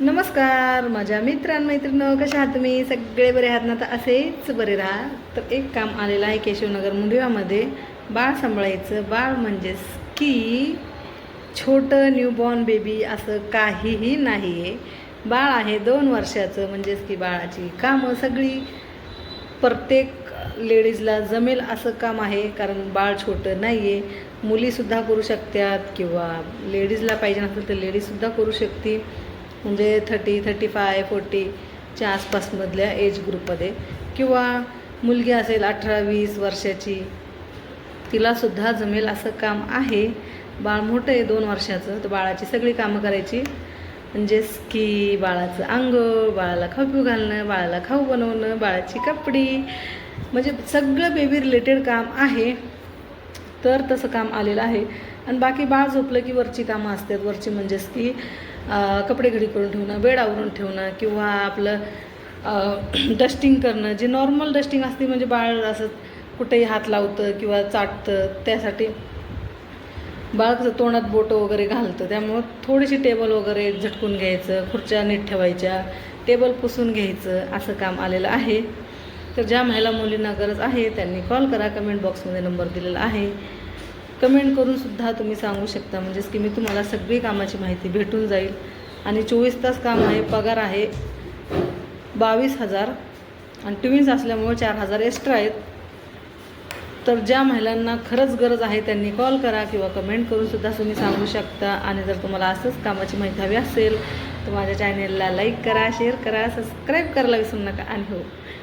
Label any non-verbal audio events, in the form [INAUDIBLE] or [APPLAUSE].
नमस्कार माझ्या मित्रांमैत्रिणं कशा आहात तुम्ही? सगळे बरे आहात ना? तर असेच बरे राहा. तर एक काम आलेलं आहे केशवनगर मुंडिवामध्ये बाळ सांभाळायचं. बाळ म्हणजेच की छोटं न्यूबॉर्न बेबी असं काहीही नाही आहे बाळ आहे दोन वर्षाचं म्हणजेच की बाळाची कामं सगळी. प्रत्येक लेडीजला जमेल असं काम आहे कारण बाळ छोटं नाही आहे मुलीसुद्धा करू शकतात किंवा लेडीजला पाहिजे नसेल तर लेडीजसुद्धा करू शकते म्हणजे थर्टी थर्टी फाय फोर्टीच्या आसपासमधल्या एज ग्रुपमध्ये किंवा मुलगी असेल अठरा वीस वर्षाची तिलासुद्धा जमेल असं काम आहे. बाळ मोठं आहे दोन वर्षाचं. तर बाळाची सगळी कामं करायची. म्हणजेच की बाळाचं आंघोळ बाळाला खाऊ घालणं बाळाला खाऊ बनवणं बाळाची कपडी. म्हणजे सगळं बेबी रिलेटेड काम आहे. तर तसं काम आलेलं आहे. आणि बाकी बाळ झोपलं की वरची कामं असतात. वरची म्हणजेच की कपडे घडी करून ठेवणं बेड आवरून ठेवणं किंवा आपलं डस्टिंग [CLEARS THROAT] करणं. जे नॉर्मल डस्टिंग असते म्हणजे बाळ असं कुठेही हात लावतं किंवा चाटतं. त्यासाठी बाळ कसं तोंडात बोटं वगैरे घालतं. त्यामुळं थोडीशी टेबल वगैरे झटकून घ्यायचं खुर्च्या नीट ठेवायच्या टेबल पुसून घ्यायचं असं काम आलेलं आहे. तर ज्या महिला मुलींना गरज आहे त्यांनी कॉल करा. कमेंट बॉक्समध्ये नंबर दिलेला आहे. कमेंट करून सुद्धा तुम्ही सांगू शकता. म्हणजेच की मी तुम्हाला सगळी कामाची माहिती भेटून जाईल. आणि चोवीस तास काम आहे पगार आहे बावीस हजार. आणि ट्विन्स असल्यामुळे चार हजार एक्स्ट्रा आहेत. तर ज्या महिलांना खरंच गरज आहे त्यांनी कॉल करा किंवा कमेंट करून सुद्धा तुम्ही सांगू शकता. आणि जर तुम्हाला असंच कामाची माहिती हवी असेल तर माझ्या चॅनेलला लाईक करा शेअर करा सबस्क्राईब करायला विसरू नका. आणि हो